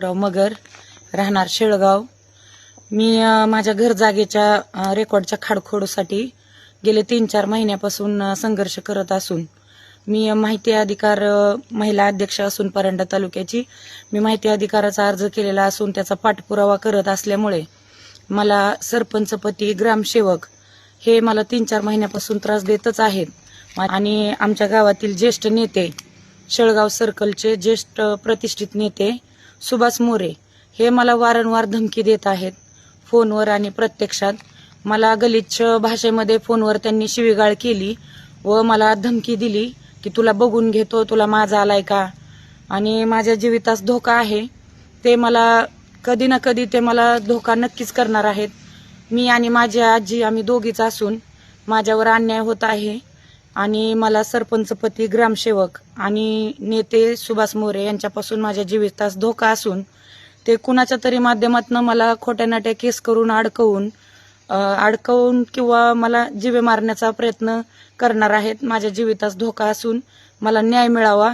राव मगर राहणार शेळगाव. मी माझ्या घर जागेच्या रेकॉर्डच्या खाडखोडसाठी गेले तीन चार महिन्यापासून संघर्ष करत असून. मी माहिती अधिकार महिला अध्यक्ष असून परंडा तालुक्याची मी माहिती अधिकाराचा अर्ज केलेला असून त्याचा पाठपुरावा करत असल्यामुळे मला सरपंचपती ग्रामसेवक हे मला तीन चार महिन्यापासून त्रास देतच आहेत. आणि आमच्या गावातील ज्येष्ठ नेते शेळगाव सर्कलचे ज्येष्ठ प्रतिष्ठित नेते सुभाष मोरे हे मला वारंवार धमकी देत आहेत. फोनवर आणि प्रत्यक्षात मला गलिच्छ भाषेमध्ये फोनवर त्यांनी शिवीगाळ केली व मला धमकी दिली की तुला बघून घेतो तुला माझा आलाय का? आणि माझ्या जीवितास धोका आहे. ते मला कधी ना कधी ते मला धोका नक्कीच करणार आहेत. मी आणि माझी आजी आम्ही दोघीच असून माझ्यावर अन्याय होत आहे. आणि मला सरपंचपती ग्रामसेवक आणि नेते सुभाष मोरे यांच्यापासून माझ्या जीवितास धोका असून ते कुणाच्या तरी माध्यमातून मला खोट्या नाट्या केस करून अडकवून अडकवून किंवा मला जीवे मारण्याचा प्रयत्न करणार आहेत. माझ्या जीवितास धोका असून मला न्याय मिळावा.